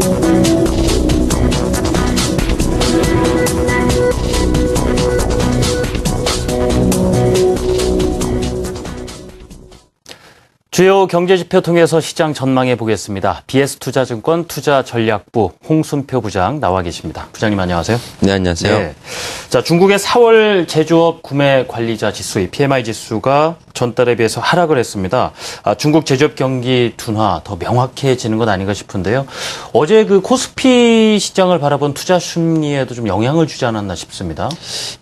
Thank you. 주요 경제지표 통해서 시장 전망해 보겠습니다. BS투자증권 투자전략부 홍순표 부장 나와 계십니다. 부장님 안녕하세요. 네, 안녕하세요. 네. 자, 중국의 4월 제조업 구매 관리자 지수, 이 PMI 지수가 전달에 비해서 하락을 했습니다. 아, 중국 제조업 경기 둔화 더 명확해지는 것 아닌가 싶은데요. 어제 그 코스피 시장을 바라본 투자 심리에도 좀 영향을 주지 않았나 싶습니다.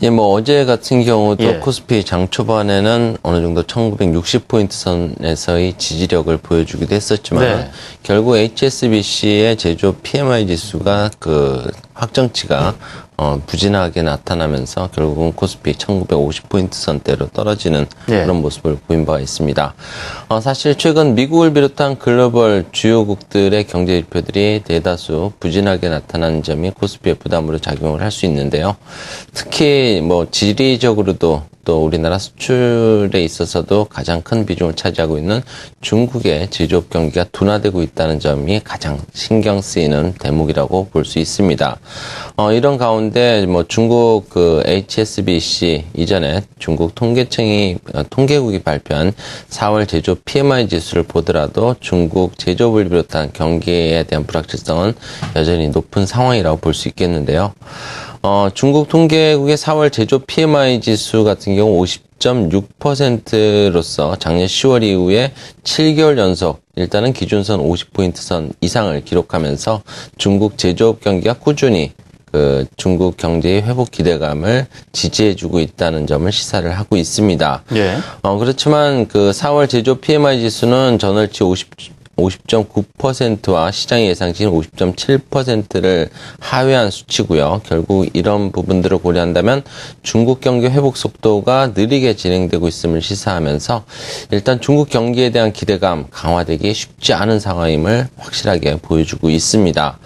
예, 뭐 어제 같은 경우도 예. 코스피 장 초반에는 어느 정도 1960포인트 선에서의 지지력을 보여주기도 했었지만 네. 결국 HSBC의 제조업 PMI 지수가 그 확정치가 어, 부진하게 나타나면서 결국은 코스피 1950포인트 선대로 떨어지는 예. 그런 모습을 보인 바가 있습니다. 어, 사실 최근 미국을 비롯한 글로벌 주요국들의 경제 지표들이 대다수 부진하게 나타나는 점이 코스피의 부담으로 작용을 할 수 있는데요. 특히 뭐 지리적으로도 또 우리나라 수출에 있어서도 가장 큰 비중을 차지하고 있는 중국의 제조업 경기가 둔화되고 있다는 점이 가장 신경 쓰이는 대목이라고 볼 수 있습니다. 어, 이런 가운데 뭐 중국 그 HSBC 이전에 중국 통계청이 어, 통계국이 발표한 4월 제조업 PMI 지수를 보더라도 중국 제조업을 비롯한 경기에 대한 불확실성은 여전히 높은 상황이라고 볼 수 있겠는데요. 어, 중국 통계국의 4월 제조업 PMI 지수 같은 경우 50.6%로서 작년 10월 이후에 7개월 연속 일단은 기준선 50포인트 선 이상을 기록하면서 중국 제조업 경기가 꾸준히 그 중국 경제의 회복 기대감을 지지해주고 있다는 점을 시사를 하고 있습니다. 예. 어, 그렇지만 그 4월 제조 PMI 지수는 전월치 50, 50.9%와 시장의 예상치인 50.7%를 하회한 수치고요. 결국 이런 부분들을 고려한다면 중국 경기 회복 속도가 느리게 진행되고 있음을 시사하면서 일단 중국 경기에 대한 기대감 강화되기 쉽지 않은 상황임을 확실하게 보여주고 있습니다.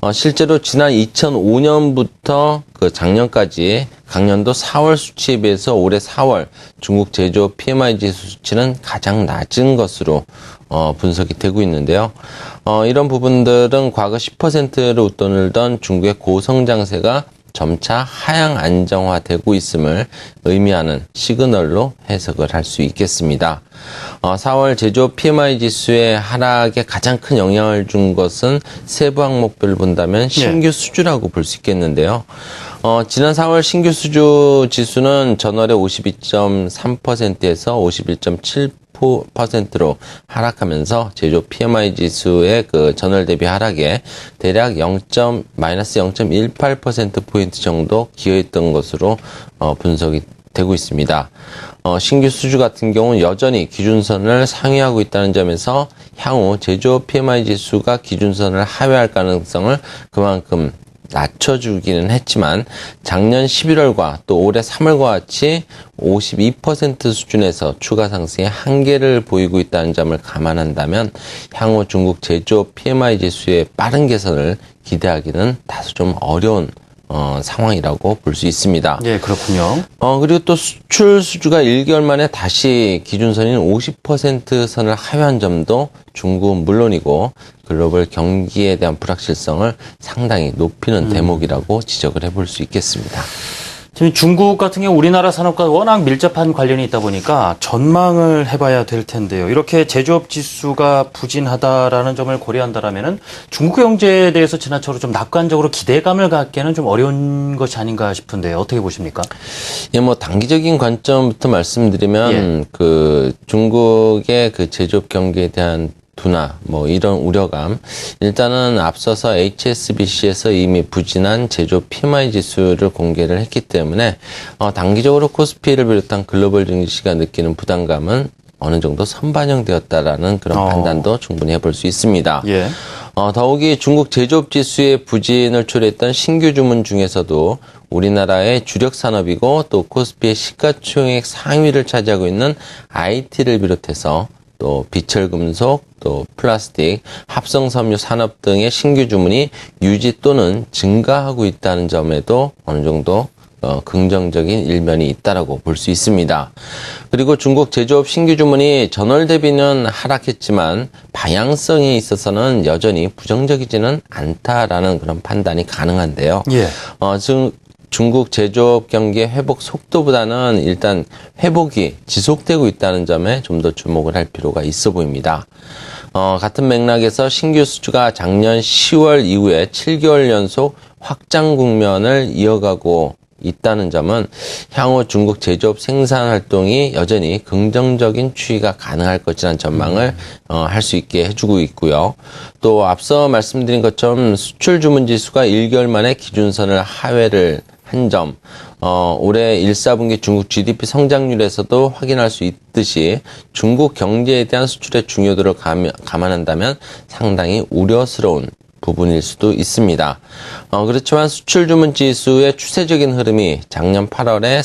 어, 실제로 지난 2005년부터 그 작년까지 강년도 4월 수치에 비해서 올해 4월 중국 제조업 PMI 지수 수치는 가장 낮은 것으로 어, 분석이 되고 있는데요. 어, 이런 부분들은 과거 10%를 웃돈을던 중국의 고성장세가 점차 하향 안정화되고 있음을 의미하는 시그널로 해석을 할 수 있겠습니다. 어, 4월 제조업 PMI 지수의 하락에 가장 큰 영향을 준 것은 세부 항목별을 본다면 신규 수주라고 볼 수 있겠는데요. 어, 지난 4월 신규 수주 지수는 전월에 52.3%에서 51.7%로 하락하면서 제조 PMI 지수의 그 전월 대비 하락에 대략 0. 마이너스 0.18% 포인트 정도 기여했던 것으로 어, 분석이 되고 있습니다. 어, 신규 수주 같은 경우는 여전히 기준선을 상회하고 있다는 점에서 향후 제조업 PMI 지수가 기준선을 하회할 가능성을 그만큼 낮춰주기는 했지만 작년 11월과 또 올해 3월과 같이 52% 수준에서 추가 상승의 한계를 보이고 있다는 점을 감안한다면 향후 중국 제조업 PMI 지수의 빠른 개선을 기대하기는 다소 좀 어려운 어, 상황이라고 볼 수 있습니다. 예, 그렇군요. 어, 그리고 또 수출 수주가 1개월 만에 다시 기준선인 50% 선을 하회한 점도 중국은 물론이고 글로벌 경기에 대한 불확실성을 상당히 높이는 대목이라고 지적을 해볼 수 있겠습니다. 지금 중국 같은 경우 우리나라 산업과 워낙 밀접한 관련이 있다 보니까 전망을 해봐야 될 텐데요. 이렇게 제조업 지수가 부진하다라는 점을 고려한다라면은 중국 경제에 대해서 지나쳐로 좀 낙관적으로 기대감을 갖기에는 좀 어려운 것이 아닌가 싶은데요. 어떻게 보십니까? 예, 뭐 단기적인 관점부터 말씀드리면 예. 그 중국의 그 제조업 경기에 대한 둔화, 뭐 이런 우려감. 일단은 앞서서 HSBC에서 이미 부진한 제조 PMI 지수를 공개를 했기 때문에 어, 단기적으로 코스피를 비롯한 글로벌 증시가 느끼는 부담감은 어느 정도 선반영되었다라는 그런 어. 판단도 충분히 해볼 수 있습니다. 예. 어, 더욱이 중국 제조업 지수의 부진을 초래했던 신규 주문 중에서도 우리나라의 주력 산업이고 또 코스피의 시가총액 상위를 차지하고 있는 IT를 비롯해서 또 비철금속, 또 플라스틱, 합성섬유 산업 등의 신규 주문이 유지 또는 증가하고 있다는 점에도 어느 정도 어, 긍정적인 일면이 있다라고 볼 수 있습니다. 그리고 중국 제조업 신규 주문이 전월 대비는 하락했지만 방향성에 있어서는 여전히 부정적이지는 않다라는 그런 판단이 가능한데요. 예. 어, 중, 중국 제조업 경기의 회복 속도보다는 일단 회복이 지속되고 있다는 점에 좀 더 주목을 할 필요가 있어 보입니다. 어, 같은 맥락에서 신규 수주가 작년 10월 이후에 7개월 연속 확장 국면을 이어가고 있다는 점은 향후 중국 제조업 생산 활동이 여전히 긍정적인 추이가 가능할 것이라는 전망을 어, 할 수 있게 해주고 있고요. 또 앞서 말씀드린 것처럼 수출 주문 지수가 1개월 만에 기준선을 하회를 한 점, 어, 올해 1, 4분기 중국 GDP 성장률에서도 확인할 수 있듯이 중국 경제에 대한 수출의 중요도를 감, 감안한다면 상당히 우려스러운 부분일 수도 있습니다. 어, 그렇지만 수출 주문 지수의 추세적인 흐름이 작년 8월에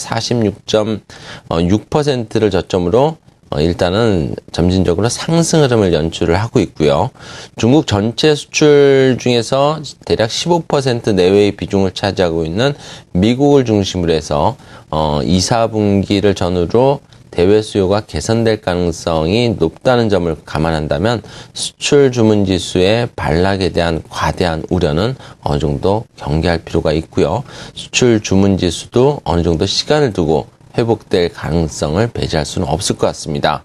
46.6%를 저점으로 어, 일단은 점진적으로 상승 흐름을 연출을 하고 있고요. 중국 전체 수출 중에서 대략 15% 내외의 비중을 차지하고 있는 미국을 중심으로 해서 어, 2, 4분기를 전후로 대외 수요가 개선될 가능성이 높다는 점을 감안한다면 수출 주문 지수의 반락에 대한 과대한 우려는 어느 정도 경계할 필요가 있고요. 수출 주문 지수도 어느 정도 시간을 두고 회복될 가능성을 배제할 수는 없을 것 같습니다.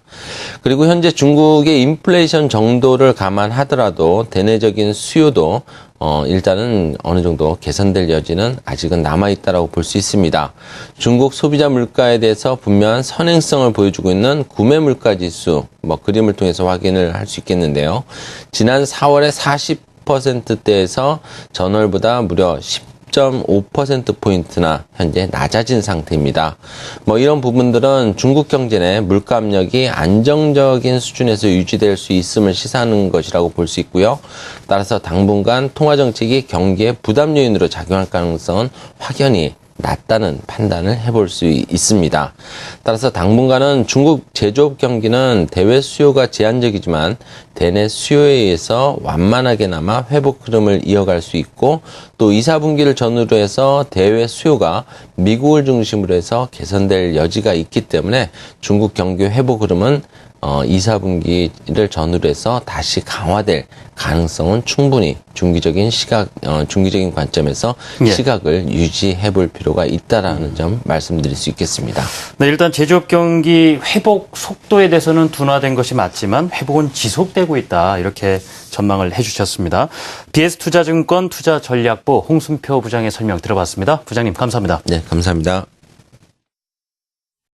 그리고 현재 중국의 인플레이션 정도를 감안하더라도 대내적인 수요도 어, 일단은 어느 정도 개선될 여지는 아직은 남아있다라고 볼 수 있습니다. 중국 소비자 물가에 대해서 분명한 선행성을 보여주고 있는 구매 물가 지수, 뭐 그림을 통해서 확인을 할 수 있겠는데요. 지난 4월에 40%대에서 전월보다 무려 10 10.5%포인트나 현재 낮아진 상태입니다. 뭐 이런 부분들은 중국 경제 내 물가 압력이 안정적인 수준에서 유지될 수 있음을 시사하는 것이라고 볼 수 있고요. 따라서 당분간 통화 정책이 경기에 부담 요인으로 작용할 가능성은 확연히 낮다는 판단을 해볼 수 있습니다. 따라서 당분간은 중국 제조업 경기는 대외 수요가 제한적이지만 대내 수요에 의해서 완만하게나마 회복 흐름을 이어갈 수 있고 또 2, 4분기를 전후로 해서 대외 수요가 미국을 중심으로 해서 개선될 여지가 있기 때문에 중국 경기 회복 흐름은 어, 2, 4분기를 전후로 해서 다시 강화될 가능성은 충분히 중기적인 시각, 어, 중기적인 관점에서 예. 시각을 유지해 볼 필요가 있다라는 점 말씀드릴 수 있겠습니다. 네, 일단 제조업 경기 회복 속도에 대해서는 둔화된 것이 맞지만 회복은 지속되고 있다. 이렇게 전망을 해 주셨습니다. BS투자증권 투자전략부 홍순표 부장의 설명 들어봤습니다. 부장님 감사합니다. 네, 감사합니다.